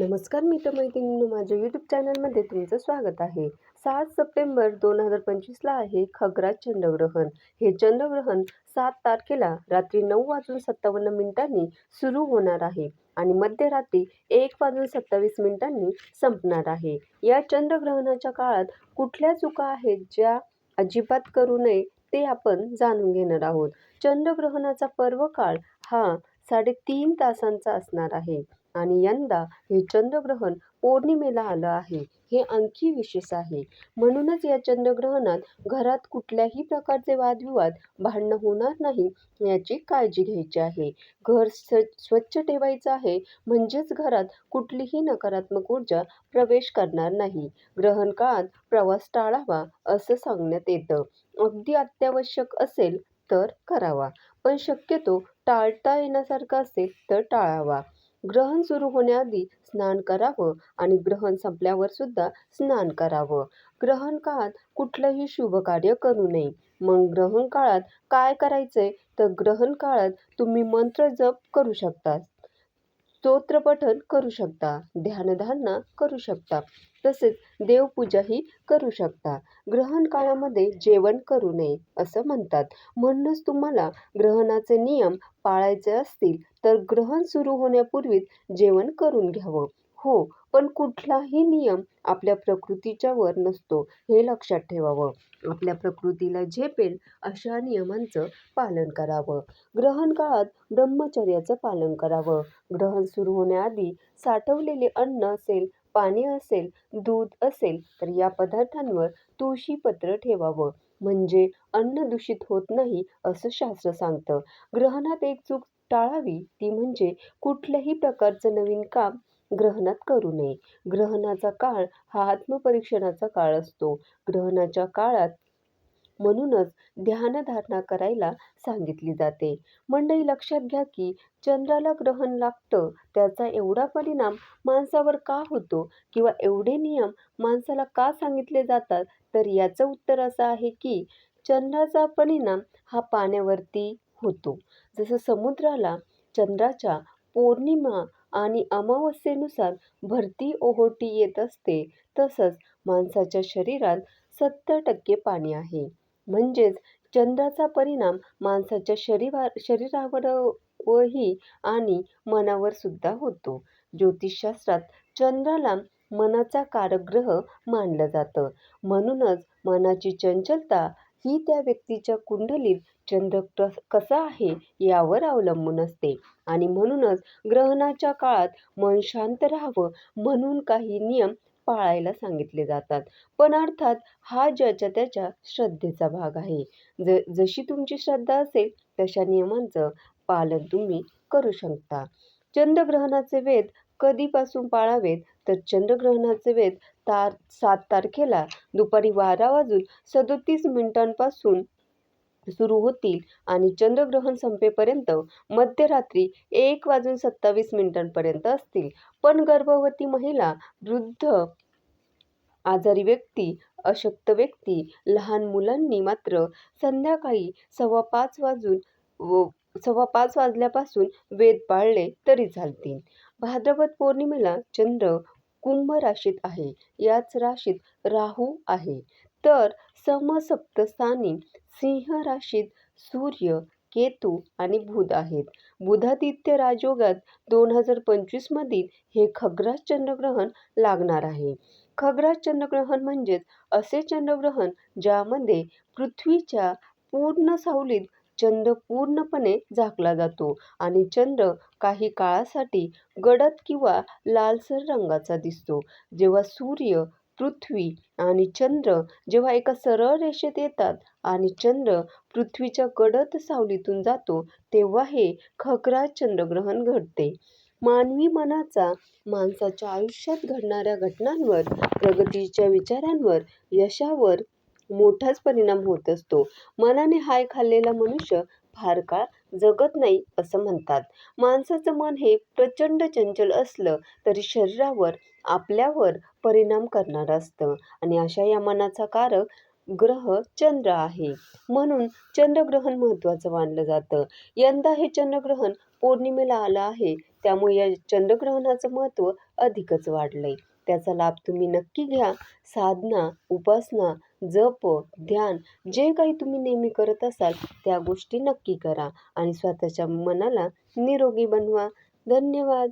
नमस्कार मित्रमैत्रिणींनो माझ्या यूट्यूब चॅनलमध्ये तुमचं स्वागत आहे. सात सप्टेंबर दोन हजार पंचवीसला आहे खग्रास चंद्रग्रहण. हे चंद्रग्रहण सात तारखेला रात्री नऊ वाजून सत्तावन्न मिनिटांनी सुरू होणार आहे आणि मध्यरात्री एक वाजून सत्तावीस मिनिटांनी संपणार आहे. या चंद्रग्रहणाच्या काळात कुठल्या चुका आहेत ज्या अजिबात करू नये ते आपण जाणून घेणार आहोत. चंद्रग्रहणाचा पर्व काळ हा साडेतीन तासांचा असणार आहे. आणि यंदा हे चंद्रग्रहण पौर्णिमेला आलं आहे. हे आणखी विशेष आहे. म्हणूनच या चंद्रग्रहणात घरात कुठल्याही प्रकारचे वादविवाद भांडणं होणार नाही याची काळजी घ्यायची आहे. घर स्वच्छ ठेवायचं आहे म्हणजेच घरात कुठलीही नकारात्मक ऊर्जा प्रवेश करणार नाही. ग्रहण काळात प्रवास टाळावा असं सांगण्यात येतं. अगदी अत्यावश्यक असेल तर करावा. पण शक्यतो टाळता येण्यासारखं असेल तर टाळावा. ग्रहण सुरू होण्याआधी स्नान करावं आणि ग्रहण संपल्यावर सुद्धा स्नान करावं. ग्रहण काळात कुठलंही शुभ कार्य करू नये. मग ग्रहण काळात काय करायचंय? तर ग्रहण काळात तुम्ही मंत्र जप करू शकता स्तोत्रपठण करू शकता ध्यानधारणा करू शकता तसेच देवपूजाही करू शकता. ग्रहण काळामध्ये जेवण करू नये असं म्हणतात. म्हणूनच तुम्हाला ग्रहणाचे नियम पाळायचे असतील तर ग्रहण सुरू होण्यापूर्वीच जेवण करून घ्यावं. हो पण कुठलाही नियम आपल्या प्रकृतीच्या वर नसतो हे लक्षात ठेवावं. आपल्या प्रकृतीला झेपेल अशा नियमांचं पालन करावं. ग्रहण काळात ब्रह्मचर्याचं पालन करावं. ग्रहण सुरू होण्याआधी साठवलेले अन्न असेल पाणी असेल दूध असेल तर या पदार्थांवर तुळशीपत्र ठेवावं. म्हणजे अन्न दूषित होत नाही असं शास्त्र सांगतं. ग्रहणात एक चूक टाळावी ती म्हणजे कुठल्याही प्रकारचं नवीन काम ग्रहणात करू नये. ग्रहणाचा काळ हा आत्मपरीक्षणाचा काळ असतो. ग्रहणाच्या काळात म्हणूनच ध्यानधारणा करायला सांगितली जाते. मंडळी लक्षात घ्या की चंद्राला ग्रहण लागतं. त्याचा एवढा परिणाम माणसावर का होतो किंवा एवढे नियम माणसाला का सांगितले जातात? तर याचं उत्तर असं आहे की चंद्राचा परिणाम हा पाण्यावरती होतो. जसं समुद्राला चंद्राच्या पौर्णिमा आणि अमावस्येनुसार भरती ओहोटी येत असते. तसंच माणसाच्या शरीरात सत्तर टक्के पाणी आहे. म्हणजेच चंद्राचा परिणाम माणसाच्या शरीरा शरीरावरही आणि मनावर सुद्धा होतो. ज्योतिषशास्त्रात चंद्राला मनाचा कारक ग्रह मानलं जातं. म्हणूनच मनाची चंचलता ही त्या व्यक्तीच्या कुंडलीत चंद्र कसा आहे यावर अवलंबून असते. आणि म्हणूनच ग्रहणाच्या काळात मन शांत राहावं म्हणून काही नियम पाळायला सांगितले जातात. पण अर्थात हा ज्याच्या त्याच्या श्रद्धेचा भाग आहे. ज जशी तुमची श्रद्धा असेल तशा नियमांचं पालन तुम्ही करू शकता. चंद्रग्रहणाचे वेद कधीपासून पाळावेत? तर चंद्रग्रहणाचे वेध तार सात तारखेला दुपारी बारा वाजून सदोतीस मिनिटांपासून सुरू होतील आणि चंद्रग्रहण संपेपर्यंत मध्यरात्री एक वाजून सत्तावीस मिनिटांपर्यंत असतील. पण गर्भवती महिला वृद्ध आजारी व्यक्ती अशक्त व्यक्ती लहान मुलांनी मात्र संध्याकाळी सव्वा पाच वाजून व सव्वा पाच वाजल्यापासून वेध पाळले तरी चालतील. भाद्रपद पौर्णिमेला चंद्र कुंभ राशीत आहे. याच राशीत राहू आहे. तर समसप्तस्थानी सिंह राशीत सूर्य केतू आणि बुध आहेत. बुधादित्य राजयोगात दोन हजार पंचवीसमधील हे खग्रास चंद्रग्रहण लागणार आहे. खग्रास चंद्रग्रहण म्हणजेच असे चंद्रग्रहण ज्यामध्ये पृथ्वीच्या पूर्ण सावलीत चंद्र पूर्णपणे झाकला जातो आणि चंद्र काही काळासाठी गडद किंवा लालसर रंगाचा दिसतो. जेव्हा सूर्य पृथ्वी आणि चंद्र जेव्हा एका सरळ रेषेत येतात आणि चंद्र पृथ्वीच्या गडद सावलीतून जातो तेव्हा हे खकरा चंद्रग्रहण घडते. मानवी मनाचा माणसाच्या आयुष्यात घडणाऱ्या घटनांवर प्रगतीच्या विचारांवर यशावर मोठाच परिणाम होत असतो. मनाने हाय खाल्लेला मनुष्य फार काळ जगत नाही असं म्हणतात. माणसाचं मन हे प्रचंड चंचल असलं तरी शरीरावर आपल्यावर परिणाम करणारं असतं. आणि अशा या मनाचा कारक ग्रह चंद्र आहे. म्हणून चंद्रग्रहण महत्त्वाचं मानलं जातं. यंदा हे चंद्रग्रहण पौर्णिमेला आलं आहे. त्यामुळे या चंद्रग्रहणाचं महत्त्व अधिकच वाढलं आहे त्याचा लाभ तुम्ही नक्की घ्या. साधना उपासना जप ध्यान जे काही तुम्ही नेहमी करत असाल त्या गोष्टी नक्की करा आणि स्वतःच्या मनाला निरोगी बनवा. धन्यवाद.